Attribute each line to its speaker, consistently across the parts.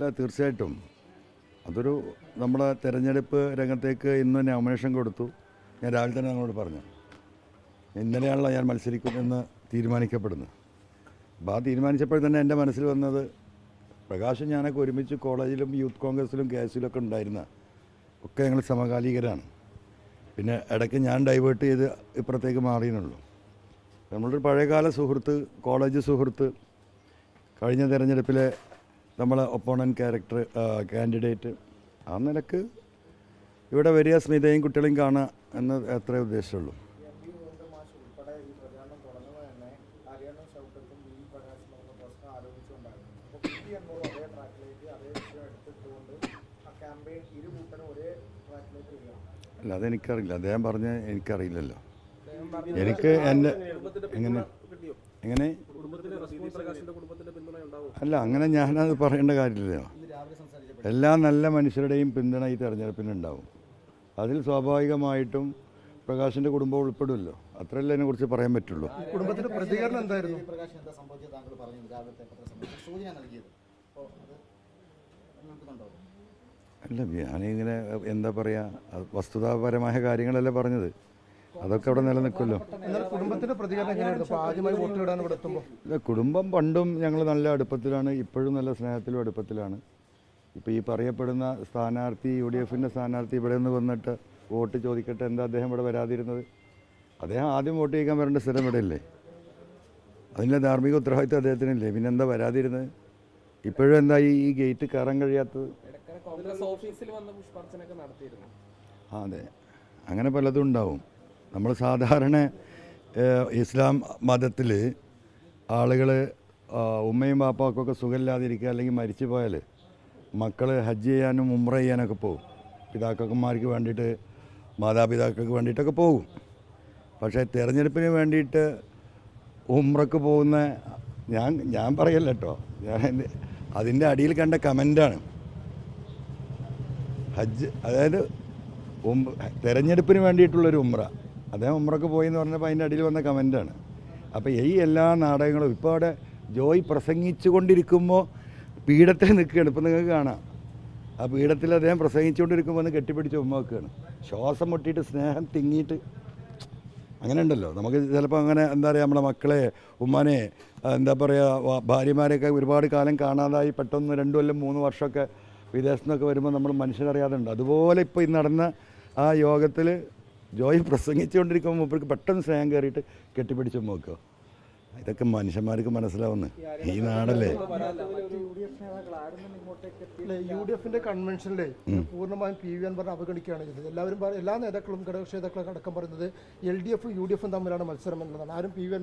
Speaker 1: അല്ല തീർച്ചയായിട്ടും. അതൊരു നമ്മുടെ തെരഞ്ഞെടുപ്പ് രംഗത്തേക്ക് ഇന്ന് നോമിനേഷൻ കൊടുത്തു. ഞാൻ രാവിലെ തന്നെ നിങ്ങളോട് പറഞ്ഞു. ഇന്നലെയാണല്ലോ ഞാൻ മത്സരിക്കുമെന്ന് തീരുമാനിക്കപ്പെടുന്നു. അപ്പോൾ ആ തീരുമാനിച്ചപ്പോൾ തന്നെ എന്റെ മനസ്സിൽ വന്നത് പ്രകാശം ഞാനൊക്കെ ഒരുമിച്ച് കോളേജിലും യൂത്ത് കോൺഗ്രസിലും കെ എസ് ഒക്കെ ഉണ്ടായിരുന്ന ഒക്കെ ഞങ്ങൾ സമകാലികരാണ്. പിന്നെ ഇടയ്ക്ക് ഞാൻ ഡൈവേർട്ട് ചെയ്ത് ഇപ്പുറത്തേക്ക് മാറിയെന്നുള്ളൂ. നമ്മളൊരു പഴയകാല സുഹൃത്ത് കോളേജ് സുഹൃത്ത് കഴിഞ്ഞ തെരഞ്ഞെടുപ്പിലെ നമ്മളെ ഒപ്പോണൻ ക്യാരക്ടർ കാൻഡിഡേറ്റ് ആ നിലയ്ക്ക് ഇവിടെ വരിക സ്മിതയും കുട്ടികളെയും കാണുക എന്ന് അത്രേ ഉദ്ദേശമുള്ളൂ അല്ല അതെനിക്കറിയില്ല. അദ്ദേഹം പറഞ്ഞ എനിക്കറിയില്ലല്ലോ. എനിക്ക് എന്റെ എങ്ങനെ? എങ്ങനെ? അല്ല അങ്ങനെ ഞാനത് പറയേണ്ട കാര്യമില്ലല്ലോ എല്ലാ നല്ല മനുഷ്യരുടെയും പിന്തുണ ഈ തെരഞ്ഞെടുപ്പിനുണ്ടാവും അതിൽ സ്വാഭാവികമായിട്ടും പ്രകാശിന്റെ കുടുംബം ഉൾപ്പെടുമല്ലോ. അത്രയല്ലേ അതിനെ കുറിച്ച് പറയാൻ പറ്റുള്ളൂ.
Speaker 2: കുടുംബത്തിന്റെ പ്രതികരണം എന്തായിരുന്നു?
Speaker 1: അല്ല ഞാനിങ്ങനെ എന്താ പറയുക വസ്തുതാപരമായ കാര്യങ്ങളല്ലേ പറഞ്ഞത്. അതൊക്കെ അവിടെ നിലനിൽക്കുമല്ലോ.
Speaker 2: കുടുംബത്തിന്റെ പ്രതികരണം എങ്ങനെയായിരുന്നു? വോട്ട് ഇവിടെ എത്തുമ്പോൾ
Speaker 1: കുടുംബം പണ്ടും ഞങ്ങൾ നല്ല അടുപ്പത്തിലാണ് ഇപ്പോഴും നല്ല സ്നേഹത്തിലും അടുപ്പത്തിലാണ്. ഇപ്പോൾ ഈ പറയപ്പെടുന്ന സ്ഥാനാർത്ഥി യു ഡി എഫിന്റെ സ്ഥാനാർത്ഥി ഇവിടെ നിന്ന് വന്നിട്ട് വോട്ട് ചോദിക്കട്ടെ എന്താ അദ്ദേഹം ഇവിടെ വരാതിരുന്നത്? അദ്ദേഹം ആദ്യം വോട്ട് ചെയ്യിക്കാൻ വരേണ്ട സ്ഥലം ഇവിടെ ഇല്ലേ അതിന്റെ ധാർമ്മിക ഉത്തരവാദിത്വം അദ്ദേഹത്തിനില്ലേ? പിന്നെ എന്താ വരാതിരുന്നത്? ഇപ്പോഴും എന്താ ഈ ഈ ഗേറ്റ് കയറാൻ കഴിയാത്തത്?
Speaker 3: കോൺഗ്രസ് ഓഫീസിൽ വന്ന് പുഷ്പാർച്ചനയൊക്കെ നടത്തിയിരുന്നു.
Speaker 1: ആ അതെ. അങ്ങനെ പലതും ഉണ്ടാവും. നമ്മൾ സാധാരണ ഇസ്ലാം മതത്തിൽ ആളുകൾ ഉമ്മയും ബാപ്പാക്കൊക്കെ സുഖമില്ലാതിരിക്കുക അല്ലെങ്കിൽ മരിച്ചു പോയാൽ മക്കൾ ഹജ്ജ് ചെയ്യാനും ഉമ്ര ചെയ്യാനൊക്കെ പോകും. പിതാക്കന്മാർക്ക് വേണ്ടിയിട്ട് മാതാപിതാക്കൾക്ക് വേണ്ടിയിട്ടൊക്കെ പോകും. പക്ഷേ തിരഞ്ഞെടുപ്പിന് വേണ്ടിയിട്ട് ഉമ്രക്ക് പോകുന്ന ഞാൻ ഞാൻ പറയല്ല കേട്ടോ ഞാൻ അതിന്റെ അടിയിൽ കണ്ട കമന്റാണ്. ഹജ്ജ് അതായത് ഉം തിരഞ്ഞെടുപ്പിന് വേണ്ടിയിട്ടുള്ളൊരു ഉമ്ര അദ്ദേഹം ഉമ്രക്ക് പോയി എന്ന് പറഞ്ഞപ്പോൾ അതിന്റെ അടിയിൽ വന്ന കമന്റാണ് അപ്പോൾ ഈ എല്ലാ നാടകങ്ങളും ഇപ്പോൾ അവിടെ ജോയ് പ്രസംഗിച്ചു കൊണ്ടിരിക്കുമ്പോൾ നിൽക്കുകയാണ്. ഇപ്പം നിങ്ങൾക്ക് കാണാം. ആ പീഠത്തിൽ അദ്ദേഹം പ്രസംഗിച്ചുകൊണ്ടിരിക്കുമ്പോൾ ഒന്ന് കെട്ടിപ്പിടിച്ച് ഉമ്മ വെക്കുകയാണ്. ശ്വാസം മുട്ടിയിട്ട് സ്നേഹം തിങ്ങിയിട്ട് അങ്ങനെ ഉണ്ടല്ലോ. നമുക്ക് ചിലപ്പോൾ അങ്ങനെ എന്താ പറയുക നമ്മുടെ മക്കളെ ഉമ്മാനെ എന്താ പറയുക ഭാര്യമാരെയൊക്കെ ഒരുപാട് കാലം കാണാതായി പെട്ടെന്ന് രണ്ട് കൊല്ലം മൂന്ന് വർഷമൊക്കെ വിദേശത്തു നിന്നൊക്കെ വരുമ്പോൾ നമ്മൾ മനുഷ്യരറിയാതെ ഉണ്ട്. അതുപോലെ ഇപ്പോൾ ഈ നടന്ന ആ യോഗത്തിൽ ജോയ് പ്രസംഗിച്ചുകൊണ്ടിരിക്കുമ്പോൾ മൂപ്പർക്ക് പെട്ടെന്ന് സ്നേഹം കയറിയിട്ട് കെട്ടിപ്പിടിച്ച് നോക്കുക ഇതൊക്കെ മനുഷ്യന്മാർക്ക് മനസ്സിലാവുന്നു. ഈ നാടല്ലേ?
Speaker 2: യു ഡി എഫിന്റെ കൺവെൻഷനിലെ പൂർണമായും പി വി അൻവറിനെ അവഗണിക്കുകയാണ് ചെയ്തത്. എല്ലാവരും എല്ലാ നേതാക്കളും ഘടകക്ഷേതാക്കളും അടക്കം പറയുന്നത് എൽ ഡി എഫും യു ഡി എഫും തമ്മിലാണ് മത്സരം എന്നുള്ളതാണ് ആരും പി വി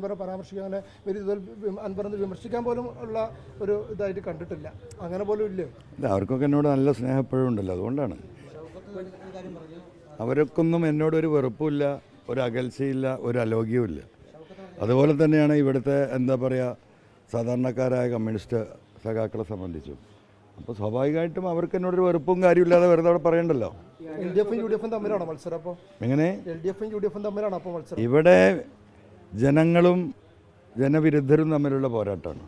Speaker 2: ഒരു ഇതിൽ അൻവറിനെ വിമർശിക്കാൻ പോലും ഉള്ള ഒരു ഇതായിട്ട് കണ്ടിട്ടില്ല. അങ്ങനെ പോലും ഇല്ലേ?
Speaker 1: അവർക്കൊക്കെ എന്നോട് നല്ല സ്നേഹം ഉണ്ടല്ലോ അതുകൊണ്ടാണ്. അവർക്കൊന്നും എന്നോടൊരു വെറുപ്പുമില്ല ഒരു അകൽച്ചയില്ല ഒരു അലോക്യവുമില്ല അതുപോലെ തന്നെയാണ് ഇവിടുത്തെ എന്താ പറയുക സാധാരണക്കാരായ കമ്മ്യൂണിസ്റ്റ് സഖാക്കളെ സംബന്ധിച്ചും. അപ്പോൾ സ്വാഭാവികമായിട്ടും അവർക്ക് എന്നോടൊരു വെറുപ്പും കാര്യമില്ലാതെ വെറുതെ അവിടെ പറയണ്ടല്ലോ? എങ്ങനെ? ഇവിടെ ജനങ്ങളും ജനവിരുദ്ധരും തമ്മിലുള്ള പോരാട്ടമാണ്.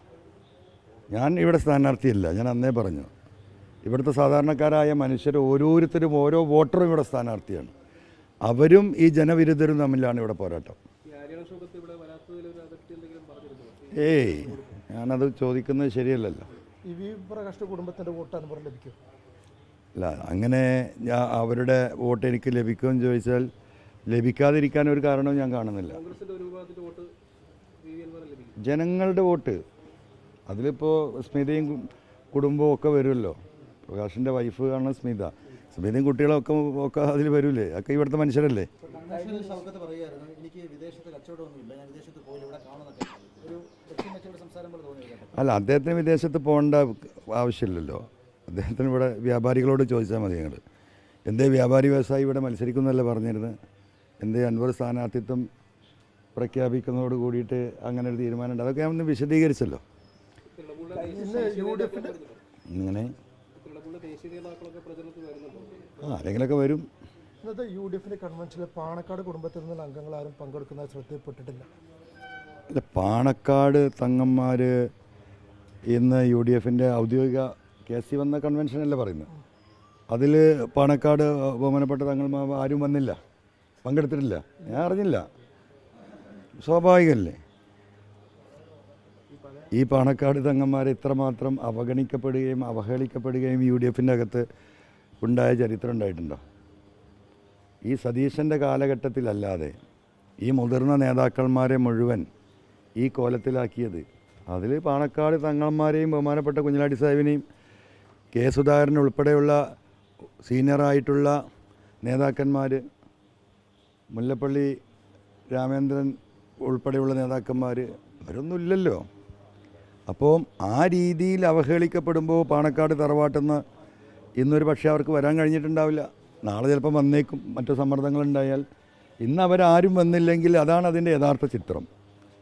Speaker 1: ഞാൻ ഇവിടെ സ്ഥാനാർത്ഥിയല്ല ഞാൻ അന്നേ പറഞ്ഞു. ഇവിടുത്തെ സാധാരണക്കാരായ മനുഷ്യർ ഓരോരുത്തരും ഓരോ വോട്ടറും ഇവിടെ സ്ഥാനാർത്ഥിയാണ്. അവരും ഈ ജനവിരുദ്ധരും തമ്മിലാണ് ഇവിടെ പോരാട്ടം.
Speaker 3: ഈ ഹരിയാണ ഷോക്കത്ത് ഇവിടെ വരാത്തതിൽ ഒരു അതിർത്തി എന്തെങ്കിലും പറഞ്ഞിരുന്നു
Speaker 1: ഏയ് ഞാനത് ചോദിക്കുന്നത് ശരിയല്ലല്ലോ
Speaker 2: വോട്ട് ലഭിക്കും.
Speaker 1: അല്ല അങ്ങനെ ഞാൻ അവരുടെ വോട്ട് എനിക്ക് ലഭിക്കുമെന്ന് ചോദിച്ചാൽ ലഭിക്കാതിരിക്കാൻ ഒരു കാരണവും ഞാൻ കാണുന്നില്ല.
Speaker 3: കോൺഗ്രസിന്റെ ഒരു വിഭാഗത്തിന്റെ വോട്ട് വി വി
Speaker 1: ജനങ്ങളുടെ വോട്ട്. അതിലിപ്പോൾ സ്മിതയും കുടുംബവും ഒക്കെ വരുമല്ലോ. പ്രകാശിന്റെ വൈഫ് ആണ് സ്മിത. സ്മിതയും കുട്ടികളൊക്കെ ഒക്കെ അതിൽ വരൂലേ? ഒക്കെ ഇവിടുത്തെ മനുഷ്യരല്ലേ? അല്ല അദ്ദേഹത്തിന് വിദേശത്ത് പോകേണ്ട ആവശ്യമില്ലല്ലോ. അദ്ദേഹത്തിന് ഇവിടെ വ്യാപാരികളോട് ചോദിച്ചാൽ മതി ഞങ്ങൾ എന്തേ വ്യാപാരി വ്യവസായി ഇവിടെ മത്സരിക്കുന്നല്ലേ പറഞ്ഞിരുന്നത് എന്തേ അൻവർ സ്ഥാനാർത്ഥിത്വം പ്രഖ്യാപിക്കുന്നതോട് കൂടിയിട്ട് അങ്ങനെ ഒരു തീരുമാനമുണ്ട്? അതൊക്കെ ഞാൻ ഒന്ന് വിശദീകരിച്ചല്ലോ. ഇങ്ങനെ
Speaker 3: തൃണമൂലിലെ ദേശീയ നേതാക്കളൊക്കെ പ്രചരണത്തിൽ വരുന്നുണ്ടോ?
Speaker 1: ആ ആരെങ്കിലുമൊക്കെ വരും.
Speaker 2: ഇന്നത്തെ യു ഡി എഫിന്റെ കൺവെൻഷനിൽ പാണക്കാട് കുടുംബത്തിൽ നിന്നുള്ള അംഗങ്ങൾ ആരും പങ്കെടുക്കുന്ന ശ്രദ്ധയിൽപ്പെട്ടിട്ടില്ല.
Speaker 1: അല്ല പാണക്കാട് തങ്ങന്മാർ ഇന്ന് യു ഡി എഫിന്റെ ഔദ്യോഗിക കെ സി വന്ന കൺവെൻഷനല്ലേ പറയുന്നത്. അതിൽ പാണക്കാട് ബഹുമാനപ്പെട്ട തങ്ങന്മാർ ആരും വന്നില്ല. പങ്കെടുത്തിട്ടില്ല. ഞാൻ അറിഞ്ഞില്ല. സ്വാഭാവികമല്ലേ? ഈ പാണക്കാട് തങ്ങന്മാർ ഇത്രമാത്രം അവഗണിക്കപ്പെടുകയും അവഹേളിക്കപ്പെടുകയും യു ഡി എഫിന്റെ അകത്ത് ഉണ്ടായ ചരിത്രം ഉണ്ടായിട്ടുണ്ടോ? ഈ സതീശന്റെ കാലഘട്ടത്തിലല്ലാതെ ഈ മുതിർന്ന നേതാക്കന്മാരെ മുഴുവൻ ഈ കോലത്തിലാക്കിയത് അതിൽ പാണക്കാട് തങ്ങന്മാരെയും ബഹുമാനപ്പെട്ട കുഞ്ഞിലാടി സാഹിബിനെയും കെ സുധാകരൻ ഉൾപ്പെടെയുള്ള സീനിയറായിട്ടുള്ള നേതാക്കന്മാർ മുല്ലപ്പള്ളി രാമേന്ദ്രൻ ഉൾപ്പെടെയുള്ള നേതാക്കന്മാർ അവരൊന്നുമില്ലല്ലോ അപ്പോൾ ആ രീതിയിൽ അവഹേളിക്കപ്പെടുമ്പോൾ പാണക്കാട് തറവാട്ടെന്ന് ഇന്നൊരു പക്ഷേ അവർക്ക് വരാൻ കഴിഞ്ഞിട്ടുണ്ടാവില്ല. നാളെ ചിലപ്പോൾ വന്നേക്കും മറ്റു സമ്മർദ്ദങ്ങളുണ്ടായാൽ. ഇന്ന് അവരാരും വന്നില്ലെങ്കിൽ അതാണ് അതിന്റെ യഥാർത്ഥ ചിത്രം.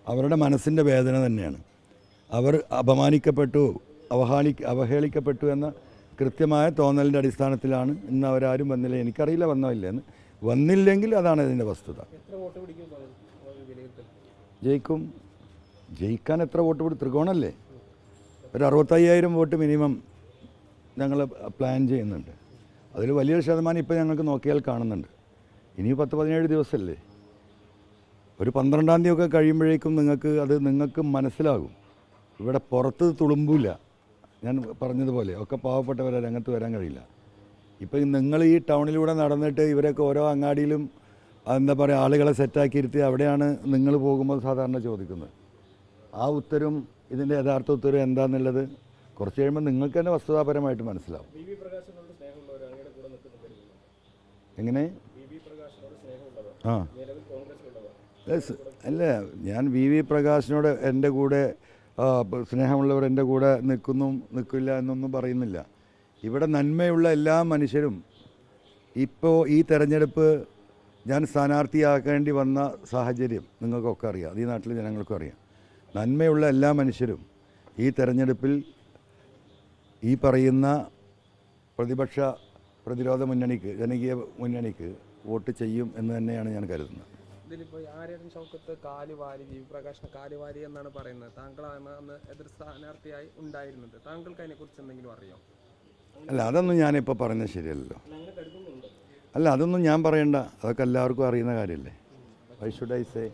Speaker 1: അവരുടെ മനസ്സിന്റെ വേദന തന്നെയാണ്. അവർ അപമാനിക്കപ്പെട്ടു അവഹാളി അവഹേളിക്കപ്പെട്ടു എന്ന കൃത്യമായ തോന്നലിന്റെ അടിസ്ഥാനത്തിലാണ് ഇന്ന് അവരാരും വന്നില്ല. എനിക്കറിയില്ല വന്നോ ഇല്ലെന്ന്. വന്നില്ലെങ്കിൽ അതാണ് ഇതിന്റെ വസ്തുത? ജയിക്കും. ജയിക്കാൻ എത്ര വോട്ട് കൊടുത്ത് ത്രികോണല്ലേ? ഒരു അറുപത്തയ്യായിരം വോട്ട് മിനിമം ഞങ്ങൾ പ്ലാൻ ചെയ്യുന്നുണ്ട്. അതിൽ വലിയൊരു ശതമാനം ഇപ്പോൾ ഞങ്ങൾക്ക് നോക്കിയാൽ കാണുന്നുണ്ട്. ഇനി പത്ത് പതിനേഴ് ദിവസമല്ലേ ഒരു പന്ത്രണ്ടാം തീയതി ഒക്കെ കഴിയുമ്പോഴേക്കും നിങ്ങൾക്ക് അത് നിങ്ങൾക്ക് മനസ്സിലാകും. ഇവിടെ പുറത്ത് തുളുമ്പൂല. ഞാൻ പറഞ്ഞതുപോലെ ഒക്കെ പാവപ്പെട്ടവരെ രംഗത്ത് വരാൻ കഴിയില്ല. ഇപ്പം നിങ്ങൾ ഈ ടൗണിലൂടെ നടന്നിട്ട് ഇവരൊക്കെ ഓരോ അങ്ങാടിയിലും എന്താ പറയുക ആളുകളെ സെറ്റാക്കി ഇരുത്തി അവിടെയാണ് നിങ്ങൾ പോകുമ്പോൾ സാധാരണ ചോദിക്കുന്നത്. ആ ഉത്തരവും ഇതിന്റെ യഥാർത്ഥ ഉത്തരവും എന്താണെന്നുള്ളത് കുറച്ച് കഴിയുമ്പോൾ നിങ്ങൾക്ക് തന്നെ വസ്തുതാപരമായിട്ട് മനസ്സിലാവും. എങ്ങനെ? ആ. അല്ല ഞാൻ വി വി പ്രകാശിനോട് എന്റെ കൂടെ സ്നേഹമുള്ളവർ എന്റെ കൂടെ നിൽക്കുന്നു നിൽക്കില്ല എന്നൊന്നും പറയുന്നില്ല. ഇവിടെ നന്മയുള്ള എല്ലാ മനുഷ്യരും ഇപ്പോൾ ഈ തെരഞ്ഞെടുപ്പ് ഞാൻ സ്ഥാനാർത്ഥിയാക്കേണ്ടി വന്ന സാഹചര്യം നിങ്ങൾക്കൊക്കെ അറിയാം. അത് ഈ നാട്ടിലെ ജനങ്ങൾക്കും അറിയാം. നന്മയുള്ള എല്ലാ മനുഷ്യരും ഈ തെരഞ്ഞെടുപ്പിൽ ഈ പറയുന്ന പ്രതിപക്ഷ പ്രതിരോധ മുന്നണിക്ക് ജനകീയ മുന്നണിക്ക് വോട്ട് ചെയ്യും എന്ന് തന്നെയാണ് ഞാൻ കരുതുന്നത്.
Speaker 3: ഇതിലിപ്പോൾ ആര്യൻ ചൗക്കത്ത് കാലുവാരി വി കാലുവാരി എന്നാണ് പറയുന്നത്. താങ്കളാണ് അന്ന് എതിർ സ്ഥാനാർത്ഥിയായി ഉണ്ടായിരുന്നത്. താങ്കൾക്ക് അതിനെക്കുറിച്ച് എന്തെങ്കിലും അറിയാം?
Speaker 1: അല്ല അതൊന്നും ഞാനിപ്പോൾ പറഞ്ഞത് ശരിയല്ലല്ലോ. അല്ല അതൊന്നും ഞാൻ പറയണ്ട. അതൊക്കെ എല്ലാവർക്കും അറിയുന്ന കാര്യമല്ലേ വൈ ഷുഡ് ഐ സേ